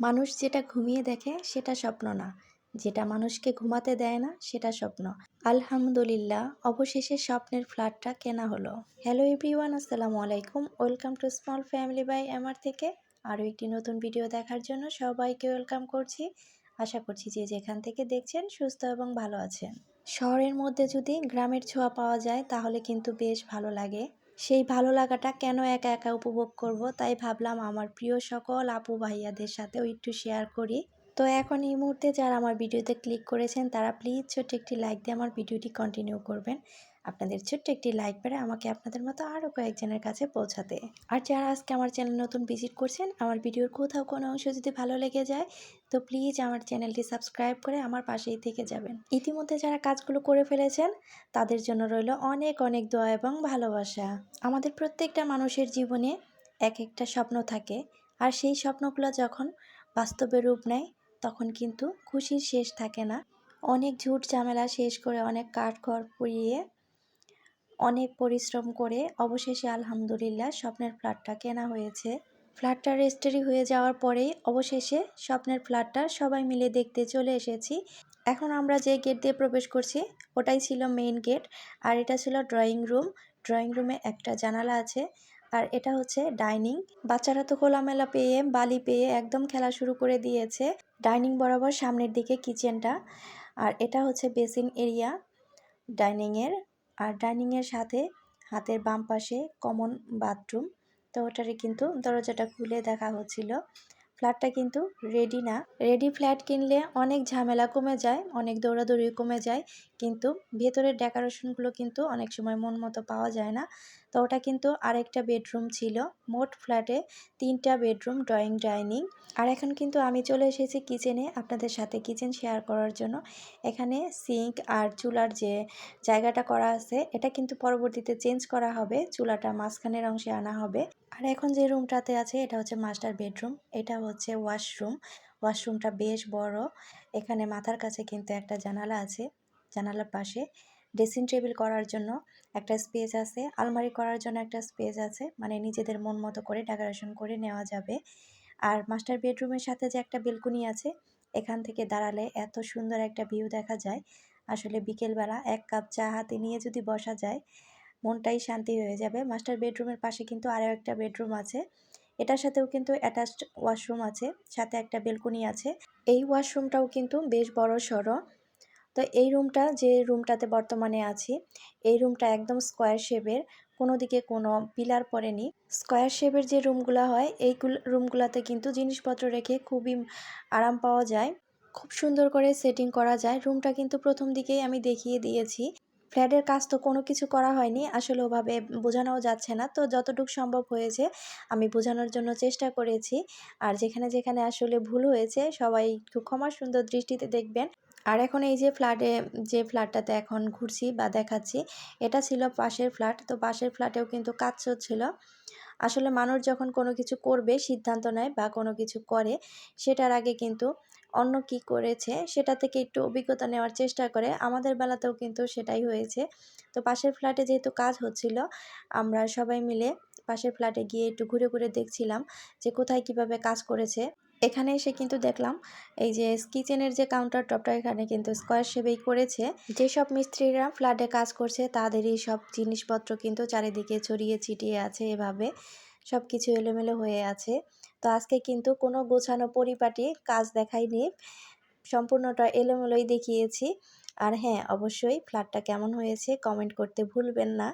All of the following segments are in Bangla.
মানুষ যেটা ঘুমিয়ে দেখে সেটা স্বপ্ন না। যেটা মানুষকে ঘুমাতে দেয় না, সেটা স্বপ্ন। আলহামদুলিল্লাহ, অবশেষে স্বপ্নের ফ্ল্যাটটা কেনা হলো। হ্যালো এভরিওয়ান, আসসালামু আলাইকুম। Welcome to small family by আমার থেকে। আরও একটি নতুন ভিডিও দেখার জন্য সবাইকে ওয়েলকাম করছি। আশা করছি যে যেখান থেকে দেখছেন সুস্থ এবং ভালো আছেন। শহরের মধ্যে যদি গ্রামের ছোঁয়া পাওয়া যায়, তাহলে কিন্তু বেশ ভালো লাগে। সেই ভালো লাগাটা কেন একা একা উপভোগ করব তাই ভাবলাম আমার প্রিয় সকল আপু ভাইয়াদের সাথেও একটু শেয়ার করি। তো এখন এই মুহূর্তে যারা আমার ভিডিওতে ক্লিক করেছেন তারা প্লিজ ছোট্ট একটি লাইক দিয়ে আমার ভিডিওটি কন্টিনিউ করবেন। আপনাদের ছোট্ট একটি লাইক পেরে আমাকে আপনাদের মতো আরও কয়েকজনের কাছে পৌঁছাতে। আর যারা আজকে আমার চ্যানেল নতুন ভিজিট করছেন, আমার ভিডিওর কোথাও কোনো অংশ যদি ভালো লেগে যায়, তো প্লিজ আমার চ্যানেলটি সাবস্ক্রাইব করে আমার পাশেই থেকে যাবেন। ইতিমধ্যে যারা কাজগুলো করে ফেলেছেন, তাদের জন্য রইল অনেক অনেক দোয়া এবং ভালোবাসা। আমাদের প্রত্যেকটা মানুষের জীবনে এক একটা স্বপ্ন থাকে, আর সেই স্বপ্নগুলো যখন বাস্তবে রূপ নেয়, তখন কিন্তু খুশির শেষ থাকে না। অনেক ঝুট ঝামেলা শেষ করে অনেক কাঠ কাঠখড় পুড়িয়ে অনেক পরিশ্রম করে অবশেষে আলহামদুলিল্লাহ স্বপ্নের ফ্ল্যাটটা কেনা হয়েছে। ফ্ল্যাটটা রেজিস্ট্রি হয়ে যাওয়ার পরেই অবশেষে স্বপ্নের ফ্ল্যাটটা সবাই মিলে দেখতে চলে এসেছি। এখন আমরা যে গেট দিয়ে প্রবেশ করছি, ওটাই ছিল মেইন গেট আর এটা ছিল ড্রয়িং রুম ড্রয়িং রুমে একটা জানালা আছে আর এটা হচ্ছে ডাইনিং বাচ্চারা তো খোলামেলা পেয়ে, বালি পেয়ে একদম খেলা শুরু করে দিয়েছে। ডাইনিং বরাবর সামনের দিকে কিচেনটা আর এটা হচ্ছে বেসিন এরিয়া ডাইনিংয়ের আর ডাইনিংয়ের সাথে হাতের বাম পাশে কমন বাথরুম। তো ওটারে কিন্তু দরজাটা খুলে দেখা হচ্ছিল। ফ্ল্যাটটা কিন্তু রেডি না। রেডি ফ্ল্যাট কিনলে অনেক ঝামেলা কমে যায়, অনেক দৌড়াদৌড়ি কমে যায়। কিন্তু ভেতরের ডেকোরেশনগুলো কিন্তু অনেক সময় মন মতো পাওয়া যায় না। তো ওটা কিন্তু আরেকটা বেডরুম ছিল। মোট ফ্ল্যাটে তিনটা বেডরুম, ড্রয়িং, ডাইনিং। আর এখন কিন্তু আমি চলে এসেছি কিচেনে আপনাদের সাথে কিচেন শেয়ার করার জন্য। এখানে সিঙ্ক আর চুলার যে জায়গাটা করা আছে, এটা কিন্তু পরবর্তীতে চেঞ্জ করা হবে। চুলাটা মাঝখানের অংশে আনা হবে। আর এখন যে রুমটাতে আছে, এটা হচ্ছে মাস্টার বেডরুম। এটা হচ্ছে ওয়াশরুম। ওয়াশরুমটা বেশ বড়। এখানে মাথার কাছে কিন্তু একটা জানালা আছে। জানালার পাশে। ড্রেসিং টেবিল করার জন্য একটা স্পেস আছে। আলমারি করার জন্য একটা স্পেস আছে। মানে নিজেদের মন মতো করে ডেকোরেশন করে নেওয়া যাবে। আর মাস্টার বেডরুমের সাথে যে একটা বেলকুনি আছে, এখান থেকে দাঁড়ালে এত সুন্দর একটা ভিউ দেখা যায়। আসলে বিকেলবেলা এক কাপ চা হাতে নিয়ে যদি বসা যায়, মনটাই শান্তি হয়ে যাবে। মাস্টার বেডরুমের পাশে কিন্তু আরও একটা বেডরুম আছে। এটার সাথেও কিন্তু অ্যাটাচড ওয়াশরুম আছে। সাথে একটা বেলকুনি আছে। এই ওয়াশরুমটাও কিন্তু বেশ বড় সড়ো। তো এই রুমটা, যে রুমটাতে বর্তমানে আছি, এই রুমটা একদম স্কোয়ার শেপের, কোনো দিকে কোনো পিলার পড়েনি। স্কোয়ার শেপের যে রুমগুলো হয় এই রুমগুলোতে কিন্তু জিনিসপত্র রেখে খুবই আরাম পাওয়া যায়। খুব সুন্দর করে সেটিং করা যায়। রুমটা কিন্তু প্রথম দিকেই আমি দেখিয়ে দিয়েছি। ফ্ল্যাটের কাজ তো কোনো কিছু করা হয়নি, আসলে ওভাবে বোঝানোও যাচ্ছে না। তো যতটুকু সম্ভব হয়েছে, আমি বোঝানোর জন্য চেষ্টা করেছি। আর যেখানে যেখানে আসলে ভুল হয়েছে, সবাই খুব ক্ষমা সুন্দর দৃষ্টিতে দেখবেন। আর এখন এই যে ফ্ল্যাটে, যে ফ্ল্যাটটাতে এখন ঘুরছি বা দেখাচ্ছি, এটা ছিল পাশের ফ্ল্যাট। তো পাশের ফ্ল্যাটেও কিন্তু কাজ চলছিল। আসলে মানুষ যখন কোনো কিছু করবে, সিদ্ধান্ত নেয় বা কোনো কিছু করে, সেটার আগে কিন্তু অন্য কি করেছে, সেটা থেকে একটু অভিজ্ঞতা নেওয়ার চেষ্টা করে। আমাদের বেলাতেও কিন্তু সেটাই হয়েছে। তো পাশের ফ্ল্যাটে যেহেতু কাজ হচ্ছিল, আমরা সবাই মিলে পাশের ফ্ল্যাটে গিয়ে একটু ঘুরে ঘুরে দেখছিলাম যে কোথায় কীভাবে কাজ করেছে। এখানে এসে কিন্তু দেখলাম, এই যে কিচেনের যে কাউন্টার টপটা এখানে কিন্তু স্কোয়ার শেপেই করেছে। যেসব মিস্ত্রিরা ফ্ল্যাটে কাজ করছে, তাদেরই সব জিনিসপত্র কিন্তু চারিদিকে ছড়িয়ে ছিটিয়ে আছে এভাবে। সব কিছু এলোমেলো হয়ে আছে। তো আজকে কিন্তু কোনো গোছানো পরিপাটি কাজ দেখাইনি সম্পূর্ণটা এলোমেলোই দেখিয়েছি। আর হ্যাঁ অবশ্যই ফ্ল্যাটটা কেমন হয়েছে কমেন্ট করতে ভুলবেন না।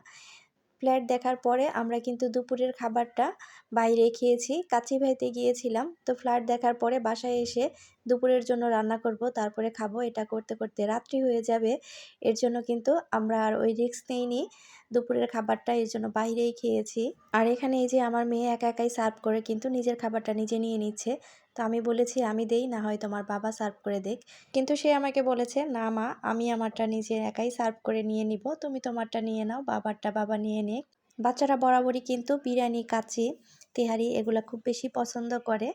ফ্ল্যাট দেখার পরে আমরা কিন্তু দুপুরের খাবারটা বাইরে খেয়েছি। কাচি ভাইতে গিয়েছিলাম। তো ফ্ল্যাট দেখার পরে বাসায় এসে দুপুরের জন্য রান্না করব, তারপরে খাব। এটা করতে করতে রাত্রি হয়ে যাবে। এর জন্য কিন্তু আমরা আর ওই রিস্ক নেইনি। দুপুরের খাবারটা এর জন্য বাইরেই খেয়েছি। আর এখানে এই যে আমার মেয়ে একা একাই সার্ভ করে কিন্তু নিজের খাবারটা নিজে নিয়ে নিচ্ছে। তো আমি বলেছি, আমি দেই, না হয় তোমার বাবা সার্ভ করে দেখ। কিন্তু সে আমাকে বলেছে, না মা, আমি আমারটা নিজে একাই সার্ভ করে নিয়ে নিব। তুমি তোমারটা নিয়ে নাও, বাবারটা বাবা নিয়ে নে বাচ্চারা বরাবরই কিন্তু বিরিয়ানি কাচি তেহারি এগুলো খুব বেশি পছন্দ করে।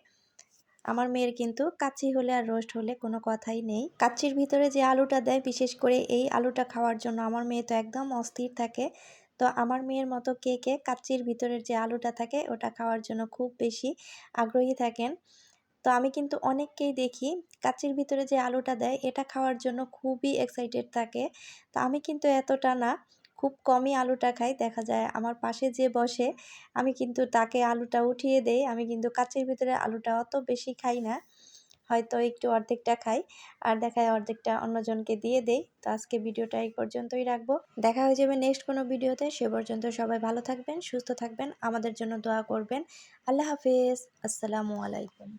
আমার মেয়ের কিন্তু কাচ্চি হলে আর রোস্ট হলে কোনো কথাই নেই। কাচ্চির ভিতরে যে আলুটা দেয়, বিশেষ করে এই আলুটা খাওয়ার জন্য আমার মেয়ে তো একদম অস্থির থাকে। তো আমার মেয়ের মতো কে কে কাচ্চির ভিতরের যে আলুটা থাকে, ওটা খাওয়ার জন্য খুব বেশি আগ্রহী থাকেন। তো আমি কিন্তু অনেককেই দেখি কাচির ভিতরে যে আলুটা দেয়, এটা খাওয়ার জন্য খুবই এক্সাইটেড থাকে। তো আমি কিন্তু এতটা না খুব কমই আলুটা খাই। দেখা যায় আমার পাশে যে বসে, আমি কিন্তু তাকে আলুটা উঠিয়ে দেই। আমি কিন্তু কাচির ভিতরে আলুটা অত বেশি খাই না। হয়তো একটু অর্ধেকটা খাই। আর দেখায় অর্ধেকটা অন্যজনকে দিয়ে দেই। তো আজকে ভিডিওটা এই পর্যন্তই রাখব। দেখা হয়ে যাবে নেক্সট কোনো ভিডিওতে। সে পর্যন্ত সবাই ভালো থাকবেন, সুস্থ থাকবেন। আমাদের জন্য দোয়া করবেন। আল্লাহ হাফেজ। আসসালামু আলাইকুম।